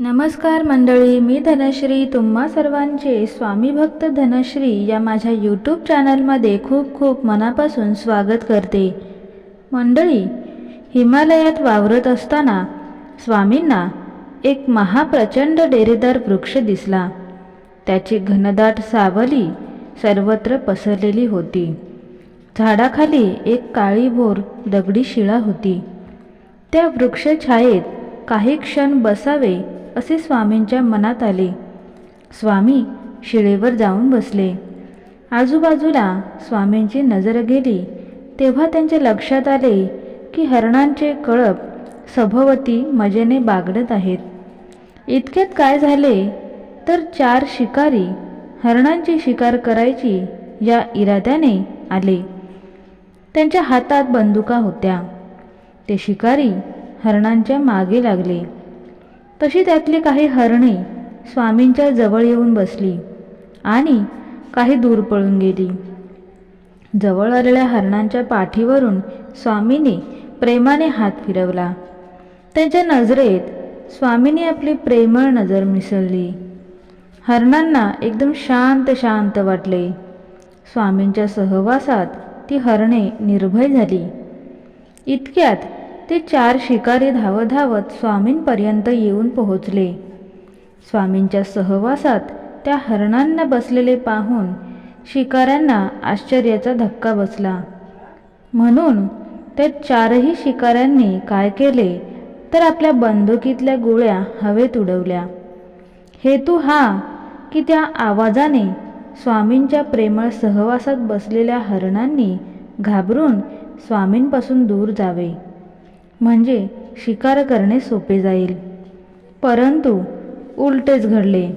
नमस्कार मंडळी मी धनश्री. तुम्हा सर्वांचे स्वामी भक्त धनश्री या माझ्या यूट्यूब चॅनलमध्ये खूप खूप मनापासून स्वागत करते. मंडळी हिमालयात वावरत असताना स्वामींना एक महाप्रचंड डेरेदार वृक्ष दिसला. त्याची घनदाट सावली सर्वत्र पसरलेली होती. झाडाखाली एक काळीभोर दगडी शिळा होती. त्या वृक्षछायेत काही क्षण बसावे असे स्वामींच्या मनात आले. स्वामी शिळेवर जाऊन बसले. आजूबाजूला स्वामींची नजर गेली. तेव्हा त्यांच्या लक्षात आले की हरणांचे कळप सभोवती मजेने बागडत आहेत. इतक्यात काय झाले? तर चार शिकारी हरणांची शिकार करायची या इराद्याने आले. त्यांच्या हातात बंदुका होत्या. ते शिकारी हरणांच्या मागे लागले. तशी त्यातली काही हरणे स्वामींच्या जवळ येऊन बसली आणि काही दूर पळून गेली. जवळ आलेल्या हरणांच्या पाठीवरून स्वामींनी प्रेमाने हात फिरवला. त्यांच्या नजरेत स्वामींनी आपली प्रेमळ नजर मिसळली. हरणांना एकदम शांत शांत वाटले. स्वामींच्या सहवासात ती हरणे निर्भय झाली. इतक्यात ते चार शिकारी धावत धावत स्वामींपर्यंत येऊन पोहोचले. स्वामींच्या सहवासात त्या हरणांना बसलेले पाहून शिकाऱ्यांना आश्चर्याचा धक्का बसला. म्हणून त्या चारही शिकाऱ्यांनी काय केले तर आपल्या बंदुकीतल्या गोळ्या हवेत उडवल्या. हेतू हा की त्या आवाजाने स्वामींच्या प्रेमळ सहवासात बसलेल्या हरणांनी घाबरून स्वामींपासून दूर जावे. म्हणजे शिकार करणे सोपे जाईल. परंतु उलटेच घडले.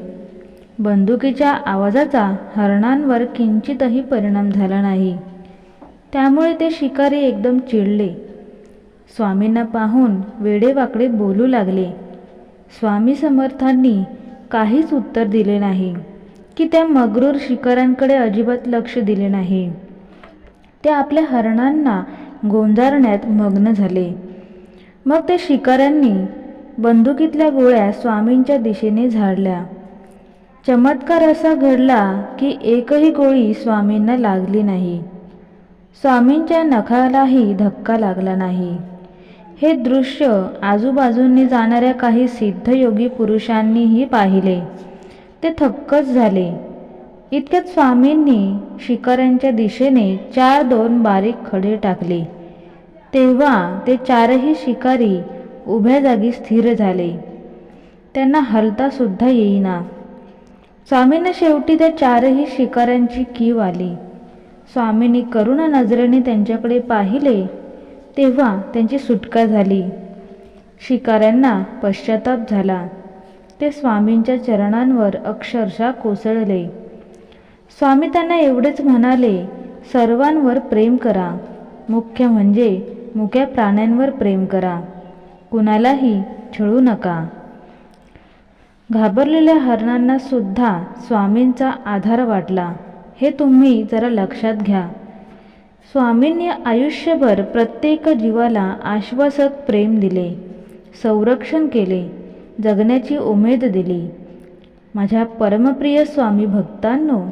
बंदुकीच्या आवाजाचा हरणांवर किंचितही परिणाम झाला नाही. त्यामुळे ते शिकारी एकदम चिडले. स्वामींना पाहून वेडेवाकडे बोलू लागले. स्वामी समर्थांनी काहीच उत्तर दिले नाही की त्या मगरूर शिकाऱ्यांकडे अजिबात लक्ष दिले नाही. ते आपल्या हरणांना गोंजारण्यात मग्न झाले. मग त्या शिकाऱ्यांनी बंदुकीतल्या गोळ्या स्वामींच्या दिशेने झाडल्या. चमत्कार असा घडला की एकही गोळी स्वामींना लागली नाही. स्वामींच्या नखालाही धक्का लागला नाही. हे दृश्य आजूबाजूंनी जाणाऱ्या काही सिद्धयोगी पुरुषांनीही पाहिले. ते थक्कच झाले. इतक्यात स्वामींनी शिकाऱ्यांच्या दिशेने चार दोन बारीक खडे टाकले. तेव्हा ते चारही शिकारी उभ्या जागी स्थिर झाले. त्यांना हलतासुद्धा येईना. स्वामींना शेवटी त्या चारही शिकाऱ्यांची कीव आली. स्वामींनी करुण नजरेने त्यांच्याकडे पाहिले तेव्हा त्यांची सुटका झाली. शिकाऱ्यांना पश्चाताप झाला. ते स्वामींच्या चरणांवर अक्षरशः कोसळले. स्वामी त्यांना एवढेच म्हणाले सर्वांवर प्रेम करा. मुख्य म्हणजे मुक्या प्राण्यांवर प्रेम करा. कुणालाही छळू नका. घाबरलेल्या हरणांना सुद्धा स्वामींचा आधार वाटला. हे तुम्ही जरा लक्षात घ्या. स्वामींनी आयुष्यभर प्रत्येक जीवाला आश्वासक प्रेम दिले संरक्षण केले जगण्याची उमेद दिली. माझ्या परमप्रिय स्वामी भक्तांनो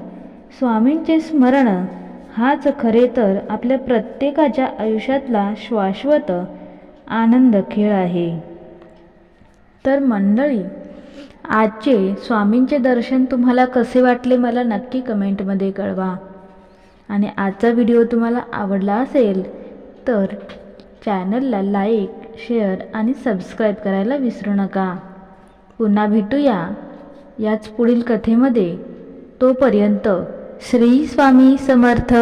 स्वामींचे स्मरण हाच खरे तर आपल्या प्रत्येकाच्या आयुष्यातला शाश्वत आनंद खेळ आहे. तर मंडळी आजचे स्वामींचे दर्शन तुम्हाला कसे वाटले मला नक्की कमेंटमध्ये कळवा. आणि आजचा व्हिडिओ तुम्हाला आवडला असेल तर चॅनलला लाईक शेअर आणि सबस्क्राईब करायला विसरू नका. पुन्हा भेटूया याच पुढील कथेमध्ये. तोपर्यंत श्री स्वामी समर्थ.